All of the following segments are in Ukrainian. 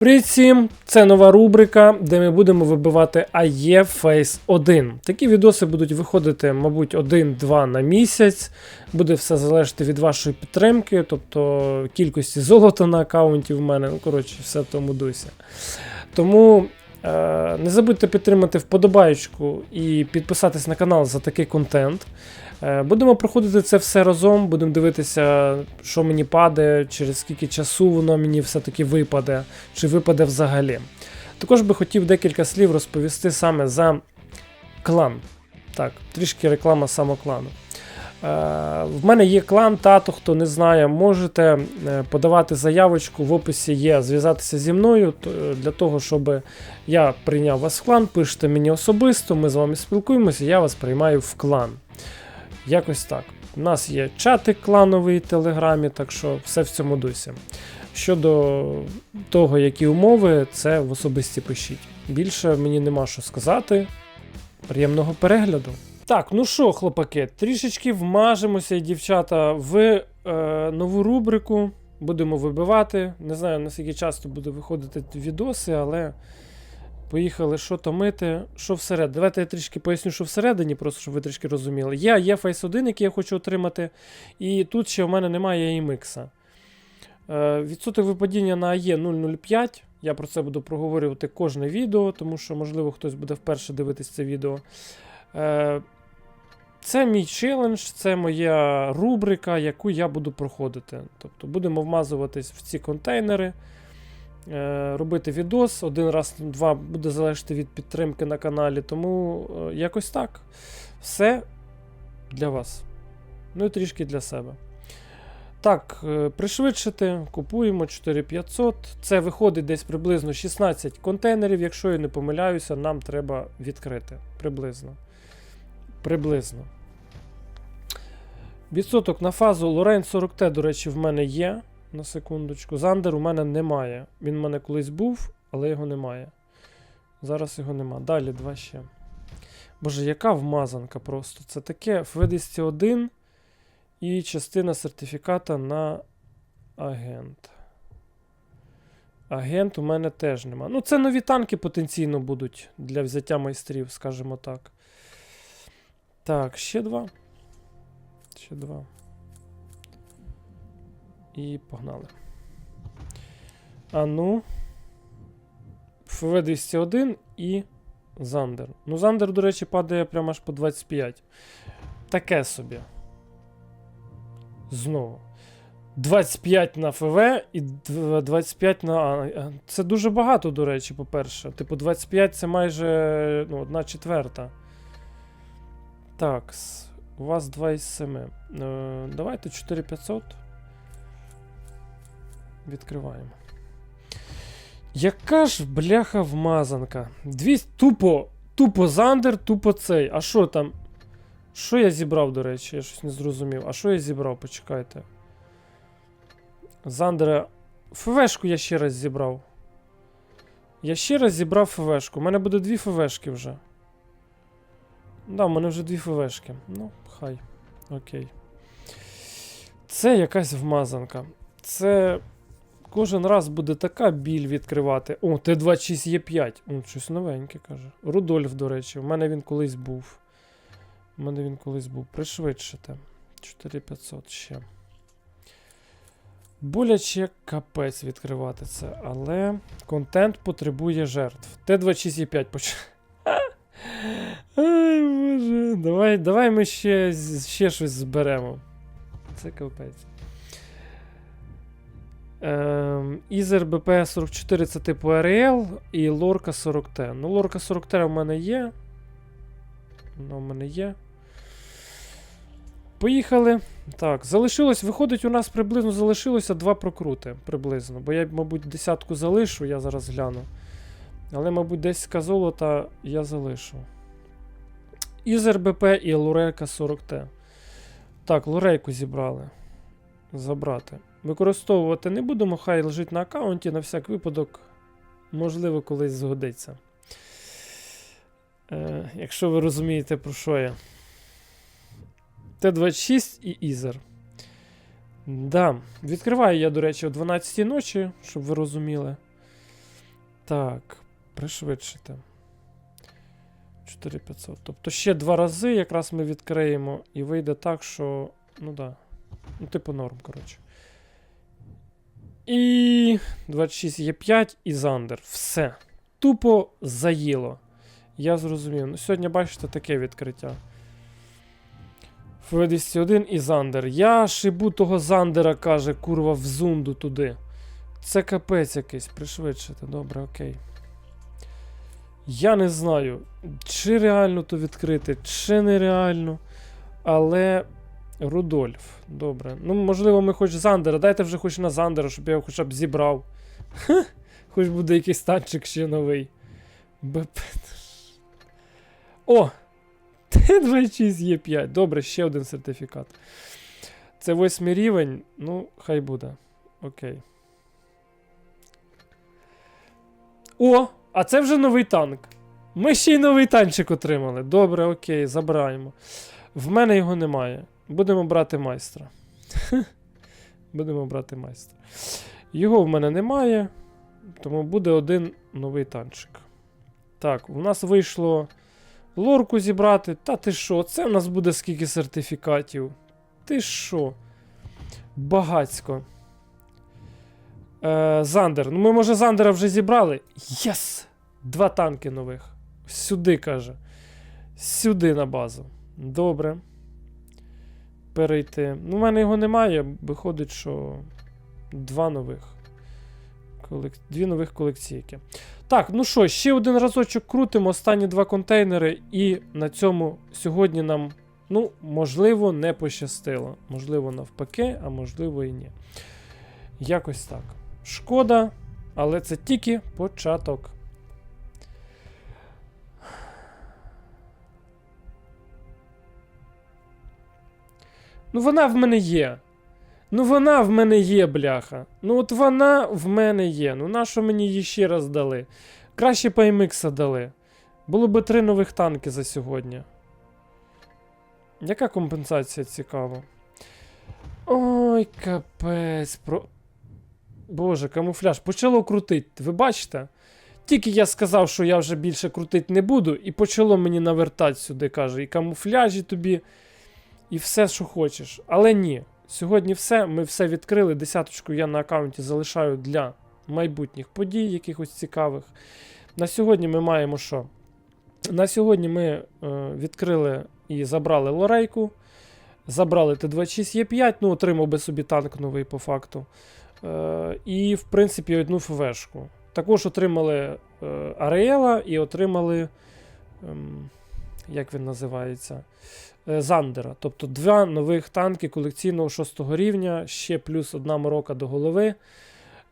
Привіт всім! Це нова рубрика, де ми будемо вибивати AE Phase 1. Такі відоси будуть виходити, мабуть, 1-2 на місяць. Буде все залежати від вашої підтримки, тобто кількості золота на аккаунті в мене. Ну, коротше, все в тому дусі. Тому е, не забудьте підтримати вподобайку і підписатись на канал за такий контент. Е, Будемо проходити це все разом, будемо дивитися, що мені падає, через скільки часу воно мені все-таки випаде, чи випаде взагалі. Також би хотів декілька слів розповісти саме за клан. Так, трішки реклама самоклану. Е, в мене є клан, тато, хто не знає, можете е, подавати заявочку. В описі є зв'язатися зі мною для того, щоб я прийняв вас в клан. Пишете мені особисто, ми з вами спілкуємося, я вас приймаю в клан. Якось так. У нас є чати клановий Телеграмі, так що все в цьому дусі. Щодо того, які умови, це в особисті пишіть. Більше мені нема що сказати. Приємного перегляду. Так, ну що, хлопаки, трішечки вмажемося, дівчата, в е, нову рубрику. Будемо вибивати. Не знаю, наскільки часто буде виходити відоси, але поїхали що то мити, що всередині. Давайте я трішки поясню, що всередині, просто щоб ви трішки розуміли. Я є Face 1, який я хочу отримати, і тут ще в мене немає імикса. Е, відсоток випадіння на АЄ 0,05. Я про це буду проговорювати кожне відео, тому що, можливо, хтось буде вперше дивитись це відео. Е, це мій челендж, це моя рубрика, яку я буду проходити. Тобто будемо вмазуватись в ці контейнери, робити відос. Один раз, два буде залежати від підтримки на каналі. Тому е, якось так. Все для вас. Ну і трішки для себе. Так, е, пришвидшити, купуємо 4500. Це виходить десь приблизно 16 контейнерів. Якщо я не помиляюся, нам треба відкрити. Приблизно. Приблизно. Відсоток на фазу Лорен 40Т, до речі, в мене є. На секундочку. Зандер у мене немає. Він в мене колись був, але його немає. Зараз його нема. Далі два ще. Боже, яка вмазанка просто. Це таке FV201 і частина сертифіката на агент. Агент у мене теж нема. Ну, це нові танки потенційно будуть для взяття майстрів, скажімо так. Так, ще два. Ще два. І погнали. А ну. ФВ-201 і Зандер. Ну, Зандер, до речі, падає прямо аж по 25. Таке собі. Знову. 25 на ФВ і 25 на. А. Це дуже багато, до речі, по-перше. Типу, 25 це майже ну, одна четверта. Так, у вас 2 із 7. Е, давайте 4500. Відкриваємо. Яка ж бляха вмазанка? Дві тупо, тупо зандер, тупо цей. А що там? Що я зібрав, до речі? Я щось не зрозумів. А що я зібрав? Почекайте. Зандера. ФВшку я ще раз зібрав. Я ще раз зібрав ФВшку. У мене буде дві ФВшки вже. Да, у мене вже дві ФВшки. Ну, хай. Окей. Це якась вмазанка. Це кожен раз буде така біль відкривати. О, Т26Е5. О, щось новеньке каже. Рудольф, до речі, в мене він колись був. У мене він колись був. Пришвидшите. 4500 ще. Боляче капець відкривати це, але контент потребує жертв. Т26Е5 поч. Ай, боже. Давай, давай ми ще, ще щось зберемо. Це капець. Ем, Ізер БП-44 це типу РЛ і Лорка 40Т. Ну, Лорка 40Т в мене є. Вона в мене є. Поїхали. Так, залишилось, виходить, у нас приблизно залишилося два прокрути. Приблизно. Бо я, мабуть, десятку залишу, я зараз гляну. Але, мабуть, десь золота я залишу. Ізер БП і Лурейка 40Т. Так, Лурейку зібрали. Забрати. Використовувати не будемо, хай лежить на аккаунті, на всяк випадок, можливо, колись згодиться. Е, якщо ви розумієте, про що я. Т-26 і Ізер. Да. Відкриваю я, до речі, о 12 ночі, щоб ви розуміли. Так, пришвидшити. 4500. Тобто ще два рази якраз ми відкриємо і вийде так, що. Ну да. Ну, типу норм, коротше. І 26 є 5 і зандер. Все. Тупо заїло. Я зрозумів. Ну, сьогодні, бачите, таке відкриття. ФВ-201 і Зандер. Я шибу того Зандера, каже, курва, в зунду туди. Це капець якийсь, пришвидшити. Добре, окей. Я не знаю, чи реально то відкрити, чи нереально. Але. Рудольф, добре. Ну, можливо, ми хоч Зандера. Дайте вже хоч на Зандера, щоб я його хоча б зібрав. Хе, Хоч буде якийсь танчик ще новий. БП. О! Т26 є 5. Добре, ще один сертифікат. Це восьмий рівень. Ну, хай буде. Окей. О! А це вже новий танк. Ми ще й новий танчик отримали. Добре, окей, забираємо. В мене його немає. Будемо брати майстра. Будемо брати майстра. Його в мене немає. Тому буде один новий танчик. Так, у нас вийшло лорку зібрати. Та ти що? Це в нас буде скільки сертифікатів. Ти що? Багацько. Е, Зандер. Ну ми, може, Зандера вже зібрали? Єс! Два танки нових. Сюди, каже. Сюди на базу. Добре. Перейти. Ну, в мене його немає. Виходить, що два нових. Дві нових колекційки. Так, ну що, ще один разочок крутимо, останні два контейнери, і на цьому сьогодні нам, ну, можливо, не пощастило. Можливо, навпаки, а можливо і ні. Якось так. Шкода, але це тільки початок. Ну, вона в мене є. Ну, вона в мене є, бляха. Ну, от вона в мене є. Ну, нащо мені її ще раз дали? Краще PMX дали. Було би три нових танки за сьогодні. Яка компенсація цікаво? Ой, капець. Про... Боже, камуфляж. Почало крутить. Ви бачите? Тільки я сказав, що я вже більше крутити не буду, і почало мені навертати сюди, каже, і камуфляжі тобі, і все, що хочеш. Але ні. Сьогодні все. Ми все відкрили. Десяточку я на аккаунті залишаю для майбутніх подій, якихось цікавих. На сьогодні ми маємо що? На сьогодні ми е, відкрили і забрали лорейку. Забрали Т-26Е5, ну, отримав би собі танк новий по факту. Е, і, в принципі, одну ФВшку. Також отримали е, Аріела і отримали. ем, як він називається? Е, Зандера. Тобто два нових танки колекційного 6 рівня, ще плюс одна морока до голови.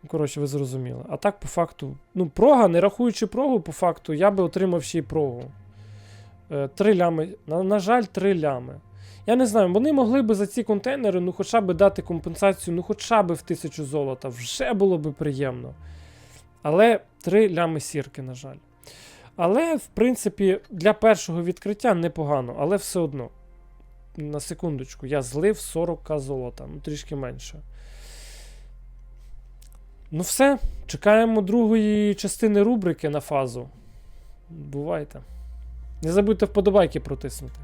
Коротше, ви зрозуміли. А так, по факту, ну, прога, не рахуючи прогу, по факту, я би отримав ще й прогу. Е, Три лями. На, на жаль, три лями. Я не знаю, вони могли би за ці контейнери, ну, хоча б дати компенсацію, ну, хоча б в тисячу золота. Вже було би приємно. Але три лями сірки, на жаль. Але, в принципі, для першого відкриття непогано, але все одно. На секундочку, я злив 40к золота, ну трішки менше. Ну все, чекаємо другої частини рубрики на фазу. Бувайте. Не забудьте вподобайки протиснути.